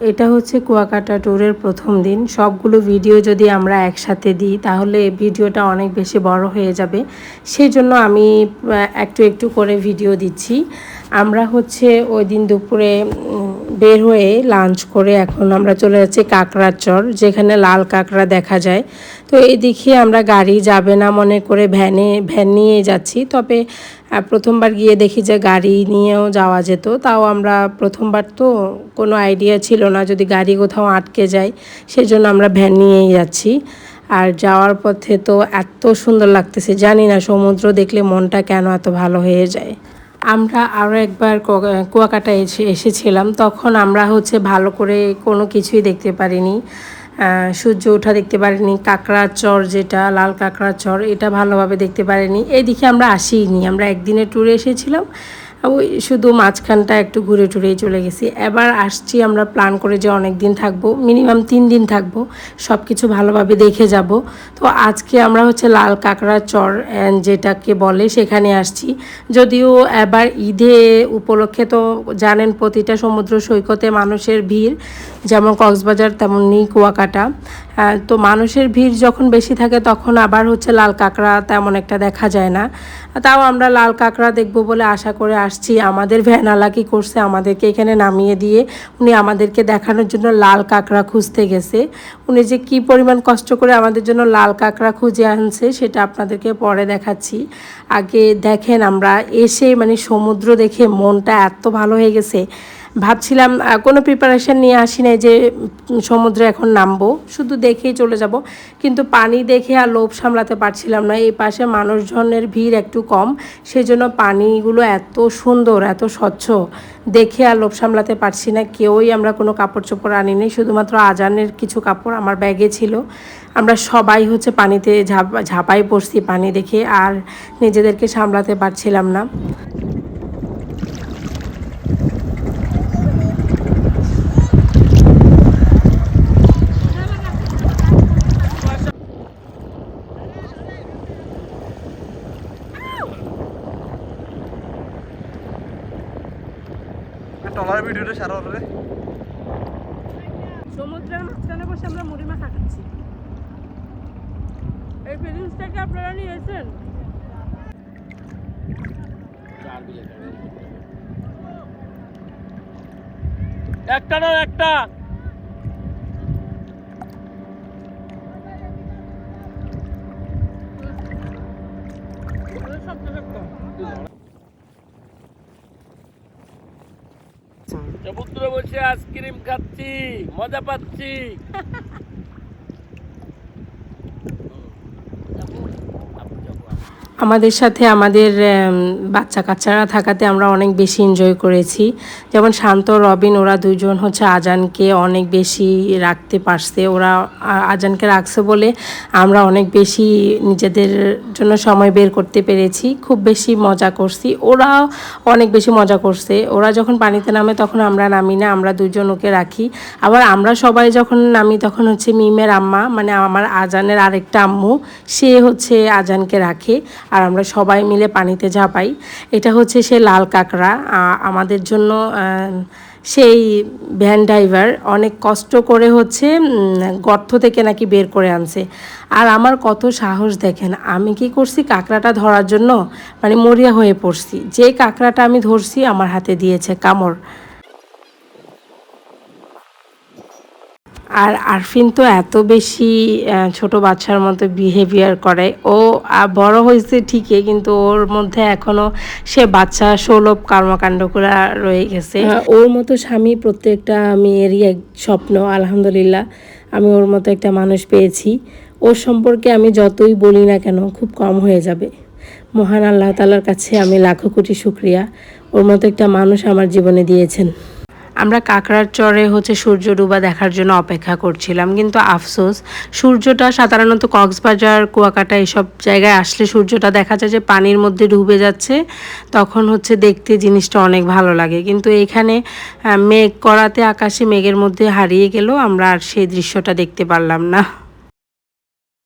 এটা হচ্ছে কুয়াকাটা ট্যুরের প্রথম দিন। সবগুলো ভিডিও যদি আমরা একসাথে দিই, তাহলে ভিডিওটা অনেক বেশি বড় হয়ে যাবে। সেই জন্য আমি একটু একটু করে ভিডিও দিচ্ছি। আমরা হচ্ছে ওই দিন দুপুরে বের হয়ে লাঞ্চ করে এখন আমরা চলে যাচ্ছি কাঁকড়ার চর যেখানে লাল কাঁকড়া দেখা যায়। তো এই দিকে আমরা গাড়ি যাবে না মনে করে ভ্যানে ভ্যান নিয়ে যাচ্ছি। তবে প্রথমবার গিয়ে দেখি যে গাড়ি নিয়েও যাওয়া যেত। তাও আমরা প্রথমবার তো কোনো আইডিয়া ছিল না যদি গাড়ি কোথাও আটকে যায়, সেজন্য আমরা ভ্যান নিয়েই যাচ্ছি। আর যাওয়ার পথে তো এত সুন্দর লাগতেছে, জানি না সমুদ্র দেখলে মনটা কেন এত ভালো হয়ে যায়। আমরা আরও একবার কুয়াকাটা এসে এসেছিলাম, তখন আমরা হচ্ছে ভালো করে কোনো কিছুই দেখতে পারিনি। সূর্য ওঠা দেখতে পারিনি, কাঁকড়ার চর যেটা, লাল কাঁকড়ার চর, এটা ভালোভাবে দেখতে পারিনি। এদিকে আমরা আসিনি, আমরা একদিনের ট্যুরে এসেছিলাম। ওই শুধু মাঝখানটা একটু ঘুরে টুরেই চলে গেছি। এবার আসছি আমরা প্ল্যান করে যে অনেক দিন থাকব মিনিমাম তিন দিন থাকব সব কিছু ভালোভাবে দেখে যাব। তো আজকে আমরা হচ্ছে লাল কাঁকড়া চর যেটাকে বলে সেখানে আসছি। যদিও এবার ঈদে উপলক্ষে তো জানেন প্রতিটা সমুদ্র সৈকতে মানুষের ভিড়, যেমন কক্সবাজার তেমনই কুয়াকাটা। তো মানুষের ভিড় যখন বেশি থাকে তখন আবার হচ্ছে লাল কাঁকড়া তেমন একটা দেখা যায় না। তাও আমরা লাল কাঁকড়া দেখব বলে আশা করে আসছি। আমাদের ভ্যানালা কি করছে? আমাদেরকে এখানে নামিয়ে দিয়ে উনি আমাদেরকে দেখানোর জন্য লাল কাঁকড়া খুঁজতে গেছে। উনি যে কি পরিমাণ কষ্ট করে আমাদের জন্য লাল কাঁকড়া খুঁজে আনছে সেটা আপনাদেরকে পরে দেখাচ্ছি। আগে দেখেন আমরা এসে মানে সমুদ্র দেখে মনটা এত ভালো হয়ে গেছে ভাবছিলাম কোনো প্রিপারেশন নিয়ে আসি নাই যে সমুদ্রে এখন নামবো। শুধু দেখেই চলে যাব। কিন্তু পানি দেখে আর লোভ সামলাতে পারছিলাম না। এই পাশে মানুষজনের ভিড় একটু কম। সেই জন্য পানিগুলো এত সুন্দর, এত স্বচ্ছ, দেখে আর লোভ সামলাতে পারছি না। কেউই আমরা কোনো কাপড় চোপড় আনিনি। শুধুমাত্র আজানের কিছু কাপড় আমার ব্যাগে ছিল। আমরা সবাই হচ্ছে পানিতে ঝাপ, ঝাঁপাই পড়ছি পানি দেখে। আর নিজেদেরকে সামলাতে পারছিলাম না। টলার ভিডিওটা সারা হবে। সমুদ্রের মাঝখানে বসে আমরা মুড়ি মাখা খাচ্ছি। এই ফিলিংসটাকে আপনারা নিয়েছেন? একটা না একটা। সমুদ্র বসে আইসক্রিম খাচ্ছি মজা পাচ্ছি। আমাদের সাথে আমাদের বাচ্চা কাচ্চারা থাকাতে আমরা অনেক বেশি এনজয় করেছি। যেমন শান্ত, রবিন, ওরা দুজন হচ্ছে আজানকে অনেক বেশি রাখতে পারছে। ওরা আজানকে রাখছে বলে আমরা অনেক বেশি নিজেদের জন্য সময় বের করতে পেরেছি। খুব বেশি মজা করছি। ওরা অনেক বেশি মজা করছে। ওরা যখন পানিতে নামে তখন আমরা নামি না, আমরা দুজন ওকে রাখি। আবার আমরা সবাই যখন নামি তখন হচ্ছে মিমের আম্মা মানে আমার আজানের আরেকটা আম্মু, সে হচ্ছে আজানকে রাখে। আর আমরা সবাই মিলে পানিতে ঝাঁপাই। এটা হচ্ছে সে লাল কাঁকড়া। আমাদের জন্য সেই ভ্যান ড্রাইভার অনেক কষ্ট করে হচ্ছে গর্ত থেকে নাকি বের করে আনছে। আর আমার কত সাহস দেখেন, আমি কি করছি কাঁকড়াটা ধরার জন্য? মানে মরিয়া হয়ে পড়ছি। যে কাঁকড়াটা আমি ধরছি আমার হাতে দিয়েছে কামড়। আর আরফিন তো এত বেশি ছোট বাচ্চার মতো বিহেভিয়ার করে। ও বড় হয়েছে ঠিকই, কিন্তু ওর মধ্যে এখনও সে বাচ্চা সুলভ কর্মকাণ্ডগুলো রয়ে গেছে। ওর মতো স্বামী প্রত্যেকটা মেয়েরই এক স্বপ্ন, আলহামদুলিল্লাহ। আমি ওর মতো একটা মানুষ পেয়েছি। ওর সম্পর্কে আমি যতই বলি না কেন, খুব কম হয়ে যাবে। মহান আল্লাহ তালার কাছে আমি লাখো কোটি শুক্রিয়া। ওর মতো একটা মানুষ আমার জীবনে দিয়েছেন। আমরা কাঁকড়ার চরে হচ্ছে সূর্য ডুবা দেখার জন্য অপেক্ষা করছিলাম, কিন্তু আফসোস, সূর্যটা সাধারণত কক্সবাজার, কুয়াকাটা এসব জায়গায় আসলে সূর্যটা দেখা যায় যে পানির মধ্যে ডুবে যাচ্ছে, তখন হচ্ছে দেখতে জিনিসটা অনেক ভালো লাগে। কিন্তু এখানে মেঘ করাতে আকাশে মেঘের মধ্যে হারিয়ে গেল আমরা আর সেই দৃশ্যটা দেখতে পারলাম না।